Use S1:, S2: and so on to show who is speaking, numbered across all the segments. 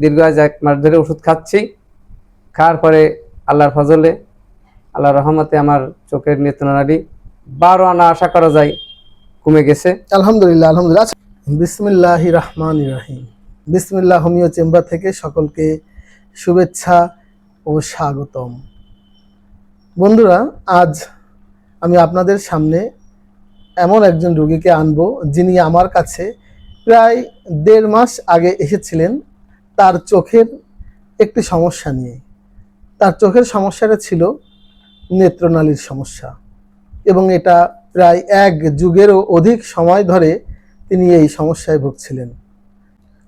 S1: দীর্ঘ আজ এক মাস ধরে ওষুধ খাচ্ছি। খাওয়ার পরে আল্লাহর ফজলে আল্লাহর রহমতে আমার চোখের নেত্রনালী বারো আনা আশা করা যায় কমে গেছে।
S2: আলহামদুলিল্লাহ আলহামদুলিল্লাহ। আচ্ছা, বিসমিল্লাহ রহমান রাহিম। বিসমিল্লাহ হোমিও চেম্বার থেকে সকলকে শুভেচ্ছা ও স্বাগতম। বন্ধুরা আজ আমি আপনাদের সামনে এমন একজন রোগীকে আনব যিনি আমার কাছে প্রায় দেড় মাস আগে এসেছিলেন। তার চোখের একটি সমস্যা নিয়ে। তার চোখের সমস্যাটা ছিল নেত্রনালীর সমস্যা এবং এটা প্রায় এক যুগেরও অধিক সময় ধরে তিনি এই সমস্যায় ভুগছিলেন।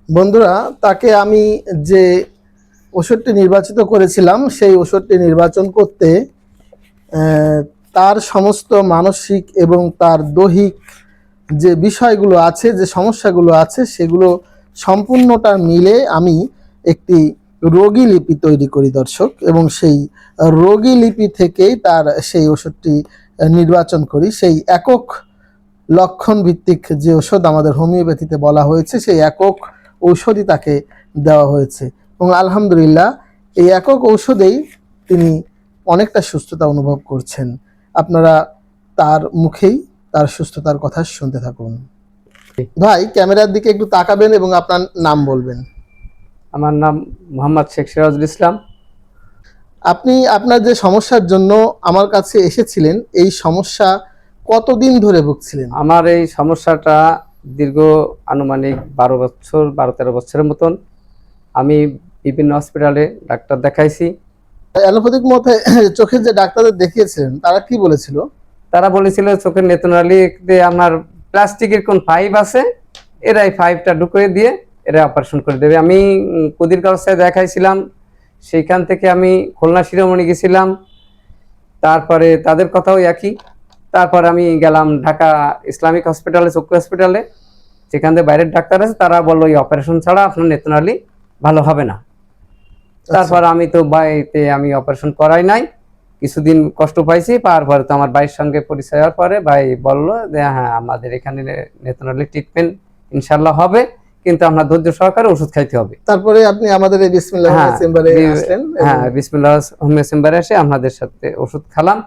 S2: বন্ধুরা, তাকে আমি যে ওষুধটি নির্বাচিত করেছিলাম, সেই ওষুধটি নির্বাচন করতে তার সমস্ত মানসিক এবং তার দৈহিক যে বিষয়গুলো আছে, যে সমস্যাগুলো আছে, সেগুলো সম্পূর্ণটা মিলে আমি একটি রোগী লিপি তৈরি করি, দর্শক, এবং সেই রোগী লিপি থেকেই তার সেই ওষুধটি নির্বাচন করি। সেই একক লক্ষণ ভিত্তিক যে ওষুধ আমাদের হোমিওপ্যাথিতে বলা হয়েছে, সেই একক ঔষধই তাকে দেওয়া হয়েছে। এবং আলহামদুলিল্লাহ, এই একক ঔষধেই তিনি অনেকটা সুস্থতা অনুভব করছেন। আপনারা তার মুখেই তার সুস্থতার কথা শুনতে থাকুন। ভাই ক্যামেরার দিকে একটু তাকাবেন এবং আপনার নাম বলবেন।
S1: আমার নাম মোহাম্মদ শেখ সিরাজুল ইসলাম।
S2: আপনি আপনার যে সমস্যার জন্য আমার কাছে এসেছিলেন এই সমস্যা কতদিন ধরে ভুগছিলেন?
S1: আমার এই সমস্যাটা দীর্ঘ আনুমানিক বারো বছর বারো তেরো বছরের মতন আমি বিভিন্ন হসপিটালে ডাক্তার দেখাইছি।
S2: অ্যালোপ্যাথিক মতে চোখের যে ডাক্তারদের দেখিয়েছিলেন তারা কি বলেছিল?
S1: তারা বলেছিল চোখের নেত্রনালীতে আমার প্লাস্টিকের কোন পাইপ আছে এরা এই পাইপটা ঢুকিয়ে দিয়ে এরা অপারেশন করে দেবে। আমি কুদির কাউসায় দেখাইছিলাম সেইখান থেকে আমি খুলনা শিরোমণি গেছিলাম তারপরে তাদের কথাও একই। তারপর আমি গেলাম ঢাকা ইসলামিক হসপিটালে চক্ষু হসপিটালে সেখান থেকে বাইরের ডাক্তার আছে তারা বলল এই অপারেশন ছাড়া আপনার নেত্রনালী ভালো হবে না। তারপর আমি তো বাড়িতে আমি অপারেশন করাই নাই। কিছুদিন কষ্ট পাইছি পাওয়ার পরে তো আমার ভাইয়ের সঙ্গে পরিচয় হওয়ার পরে ভাই বলল যে হ্যাঁ আমাদের এখানে নেতনালি ট্রিটমেন্ট ইনশাল্লাহ হবে কিন্তু আমরা ধৈর্য সহকারে ওষুধ খাইতে হবে।
S2: তারপরে আপনি আমাদের এই বিসমিল্লাহ
S1: হ্যাঁ,
S2: চেম্বারে আসলেন
S1: হ্যাঁ বিসমিল্লাহ হোমিও চেম্বারে এসে আপনাদের সাথে ওষুধ খালাম।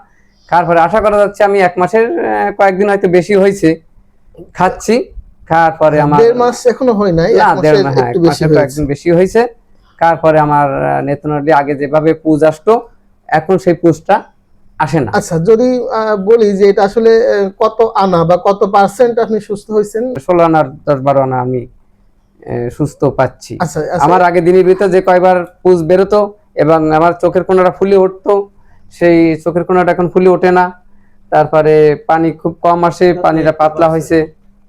S1: তারপরে আশা করা যাচ্ছে আমি এক মাসের কয়েকদিন হয়তো বেশি হয়েছে খাচ্ছি। খাওয়ার পরে আমার
S2: দেড় মাস এখনও হয় নাই
S1: না
S2: এক
S1: দেড় মাস হ্যাঁ,
S2: একটু বেশি হয়েছে
S1: কয়েকদিন বেশি হয়েছে। তারপরে আমার নেতনালি আগে যেভাবে পুজ আসতো এখন সেই পুজটা আসে না।
S2: আচ্ছা যদি বলি যে এটা আসলে কত আনা বা কত পার্সেন্ট আপনি সুস্থ হয়েছেন?
S1: ষোলো আনার দশ বারো আনা আমি সুস্থ পাচ্ছি।
S2: আচ্ছা আচ্ছা।
S1: আমার আগে দিনের ভিতরে যে কয়বার পুজ বেরোতো এবং আমার চোখের কোনাটা ফুলে উঠতো সেই চোখের কোনাটা এখন ফুলে ওঠে না। তারপরে পানি খুব কম আসে পানিটা পাতলা হয়েছে।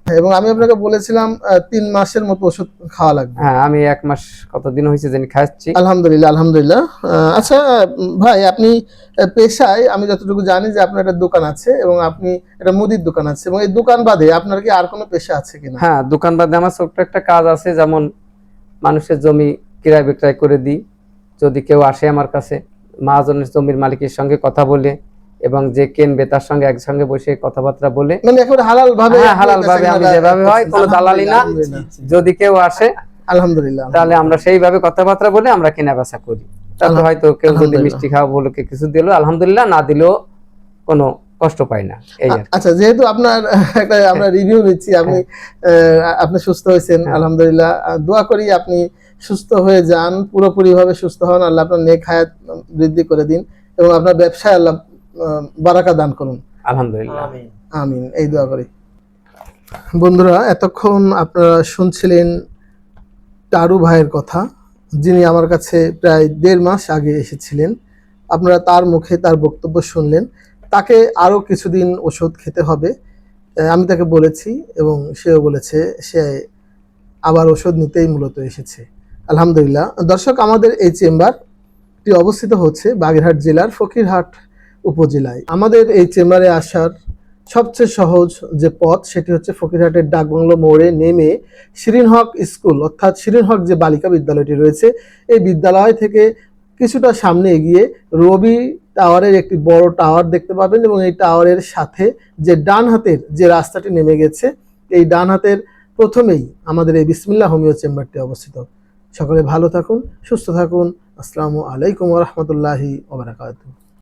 S2: এবং আমি আপনাকে বলেছিলাম তিন মাসের মতো ওষুধ খাওয়া লাগবে।
S1: হ্যাঁ আমি এক মাস কতদিন হয়েছে জানি খাচ্ছি।
S2: আলহামদুলিল্লাহ আলহামদুলিল্লাহ। আচ্ছা ভাই আপনি পেশায় আমি যতটুকু জানি যে আপনার একটা দোকান আছে এবং আপনি একটা মুদির দোকান আছে এবং এই দোকান বাদে আপনার কি আর কোনো পেশা আছে কিনা?
S1: হ্যাঁ দোকান বাদে আমার ছোট্ট একটা কাজ আছে যেমন মানুষের জমি ক্রয় বিক্রয় করে দিই। যদি কেউ আসে আমার কাছে মহাজনের জমির মালিকের সঙ্গে কথা বলে এবং যে কিনবে তার সঙ্গে একসঙ্গে বসে কথাবার্তা বলে
S2: মানে একেবারে হালাল ভাবে
S1: হ্যাঁ, হালাল ভাবে আমি যেভাবে হয়, কোনো দালালি না। যদি কেউ আসে
S2: আলহামদুলিল্লাহ।
S1: তাহলে আমরা সেইভাবে কথাবার্তা বলে আমরা কেনা বেচা করি
S2: আলহাম-
S1: হয়তো কেউ যদি মিষ্টি খাওয়া বলে কিছু দিল আলহামদুলিল্লাহ না দিলেও কোনো কষ্ট পাই না। এই
S2: আচ্ছা যেহেতু আপনার একটা আমরা রিভিউ নিচ্ছি আপনি আপনি সুস্থ হয়েছেন
S1: হ্যাঁ।
S2: আলহামদুলিল্লাহ। দোয়া করি আপনি সুস্থ হয়ে যান পুরোপুরি ভাবে সুস্থ হন আল্লাহ আপনার নেক হায়াত বৃদ্ধি করে দিন এবং আপনার ব্যবসায় আল্লাহ বারাকা দান করুন।
S1: আলহামদুলিল্লাহ।
S2: আমিন। এই দোয়া করি। বন্ধুরা এতক্ষণ আপনারা শুনছিলেন টারু ভাইয়ের কথা যিনি আমার কাছে প্রায় দেড় মাস আগে এসেছিলেন। আপনারা তার মুখে তার বক্তব্য শুনলেন। তাকে আরও কিছুদিন ওষুধ খেতে হবে। আমি তাকে বলেছি এবং সেও বলেছে সে আবার ওষুধ নিতেই মূলত এসেছে। আলহামদুলিল্লাহ। দর্শক আমাদের এই চেম্বারটি অবস্থিত হচ্ছে বাগেরহাট জেলার ফকিরহাট উপজেলায়। আমাদের এই চেম্বারে আসার সবচেয়ে সহজ যে পথ, সেটি হচ্ছে ফকিরহাটের ডাকবাংলো মোড়ে নেমে শিরিন হক স্কুল, অর্থাৎ শিরিন হক যে বালিকা বিদ্যালয়টি রয়েছে, এই বিদ্যালয় থেকে কিছুটা সামনে এগিয়ে রবি টাওয়ারের একটি বড় টাওয়ার দেখতে পাবেন এবং এই টাওয়ারের সাথে যে ডান হাতের যে রাস্তাটি নেমে গেছে, এই ডান হাতের প্রথমেই আমাদের এই বিসমিল্লা হোমিও চেম্বারটি অবস্থিত। সকলে ভালো থাকুন, সুস্থ থাকুন। আসসালামু আলাইকুম রহমতুল্লাহি ওবরাকাতু